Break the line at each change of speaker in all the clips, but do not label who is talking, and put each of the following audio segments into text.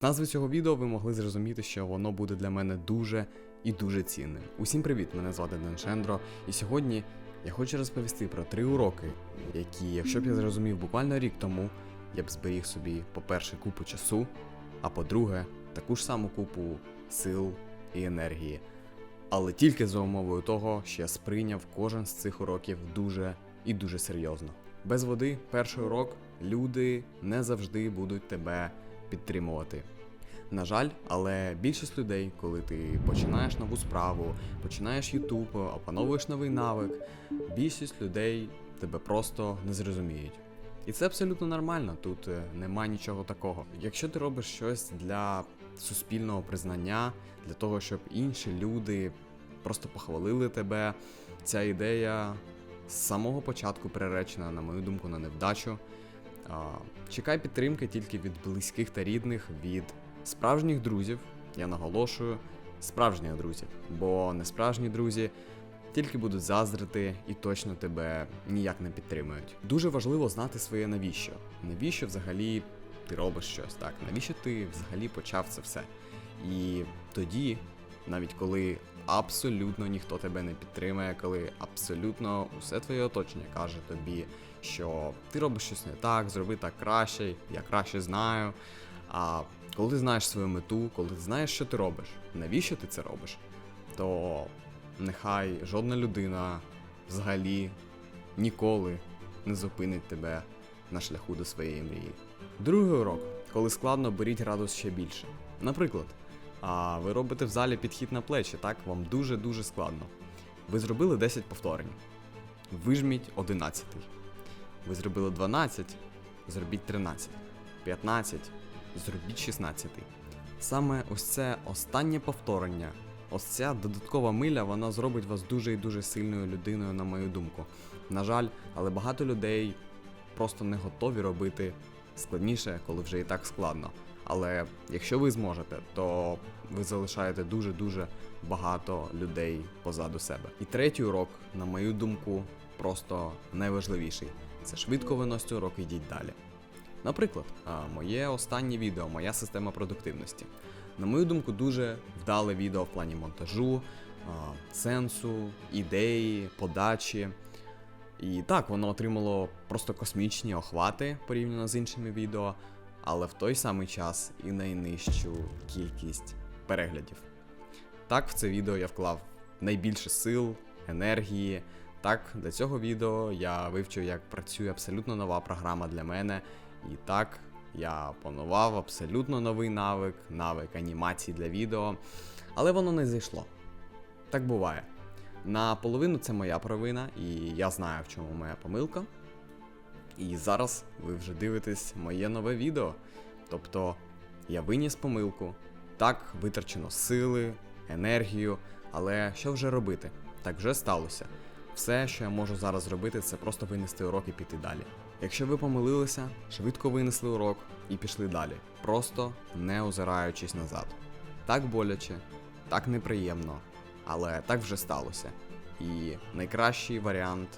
З назви цього відео ви могли зрозуміти, що воно буде для мене дуже і дуже цінним. Усім привіт! Мене звати Ден Шендро, і сьогодні я хочу розповісти про три уроки, які, якщо б я зрозумів буквально рік тому, я б зберіг собі, по-перше, купу часу, а по-друге, таку ж саму купу сил і енергії. Але тільки за умовою того, що я сприйняв кожен з цих уроків дуже і дуже серйозно. Без води, перший урок, люди не завжди будуть тебе підтримувати. На жаль, але більшість людей, коли ти починаєш нову справу, починаєш YouTube, опановуєш новий навик, більшість людей тебе просто не зрозуміють. І це абсолютно нормально, тут е, нема нічого такого. Якщо ти робиш щось для суспільного признання, для того, щоб інші люди просто похвалили тебе, ця ідея з самого початку приречена, на мою думку, на невдачу. Чекай підтримки тільки від близьких та рідних, від справжніх друзів. Я наголошую, справжніх друзів, бо несправжні друзі тільки будуть заздрити і точно тебе ніяк не підтримують. Дуже важливо знати своє навіщо. Навіщо взагалі ти робиш щось, так? Навіщо ти взагалі почав це все? І тоді, навіть коли абсолютно ніхто тебе не підтримує, коли абсолютно усе твоє оточення каже тобі, що ти робиш щось не так, зроби так краще, я краще знаю. А коли ти знаєш свою мету, коли ти знаєш, що ти робиш, навіщо ти це робиш, то нехай жодна людина взагалі ніколи не зупинить тебе на шляху до своєї мрії. Другий урок, коли складно, беріть градус ще більше. Наприклад, а ви робите в залі підхід на плечі, так? Вам дуже-дуже складно. Ви зробили 10 повторень. Вижміть 11. Ви зробили 12, зробіть 13. 15, зробіть 16. Саме ось це останнє повторення, ось ця додаткова миля, вона зробить вас дуже і дуже сильною людиною, на мою думку. На жаль, але багато людей просто не готові робити складніше, коли вже і так складно. Але якщо ви зможете, то ви залишаєте дуже-дуже багато людей позаду себе. І третій урок, на мою думку, просто найважливіший. Це швидко виносьте урок і йдіть далі. Наприклад, моє останнє відео, моя система продуктивності. На мою думку, дуже вдале відео в плані монтажу, сенсу, ідеї, подачі. І так, воно отримало просто космічні охвати порівняно з іншими відео, але в той самий час і найнижчу кількість переглядів. Так, в це відео я вклав найбільше сил, енергії. Так, для цього відео я вивчив, як працює абсолютно нова програма для мене. І так, я опанував абсолютно новий навик, навик анімації для відео, але воно не зайшло. Так буває. Наполовину це моя провина, і я знаю, в чому моя помилка. І зараз ви вже дивитесь моє нове відео. Тобто я виніс помилку, так, витрачено сили, енергію, але що вже робити? Так вже сталося. Все, що я можу зараз зробити, це просто винести урок і піти далі. Якщо ви помилилися, швидко винесли урок і пішли далі, просто не озираючись назад. Так боляче, так неприємно, але так вже сталося. І найкращий варіант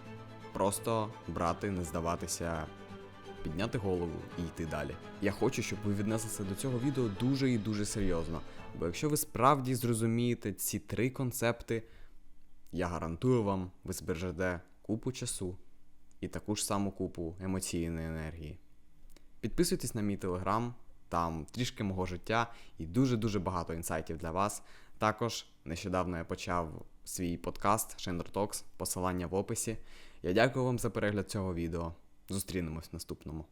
просто брати, не здаватися, підняти голову і йти далі. Я хочу, щоб ви віднеслися до цього відео дуже і дуже серйозно. Бо якщо ви справді зрозумієте ці три концепти, я гарантую вам, ви збережете купу часу і таку ж саму купу емоційної енергії. Підписуйтесь на мій телеграм, там трішки мого життя і дуже-дуже багато інсайтів для вас. Також нещодавно я почав свій подкаст Шендер Токс, посилання в описі. Я дякую вам за перегляд цього відео. Зустрінемось в наступному.